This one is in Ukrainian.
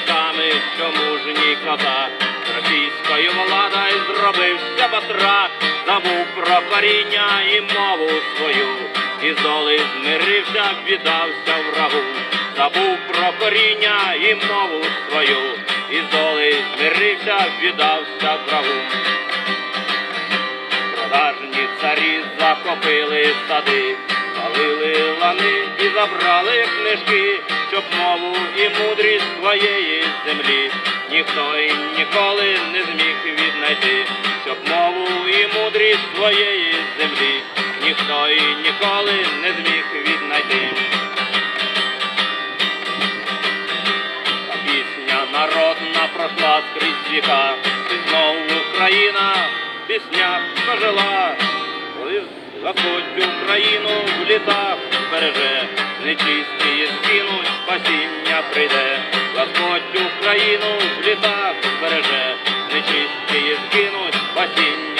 що мужній козак російською влада і зробився батрак, забув про коріння і мову свою, і з доли змирився, віддався врагу, забув про коріння і мову свою, і з доли змирився, віддався врагу. Продажні царі захопили сади, палили лани і забрали книжки, щоб мову і мудрість своєї землі ніхто і ніколи не зміг віднайти, щоб мову і мудрість своєї землі ніхто і ніколи не зміг віднайти. Пісня народна пройшла скрізь віка, і знов Україна в піснях пожила, коли Господь Україну в літах береже, нечисті спасіння But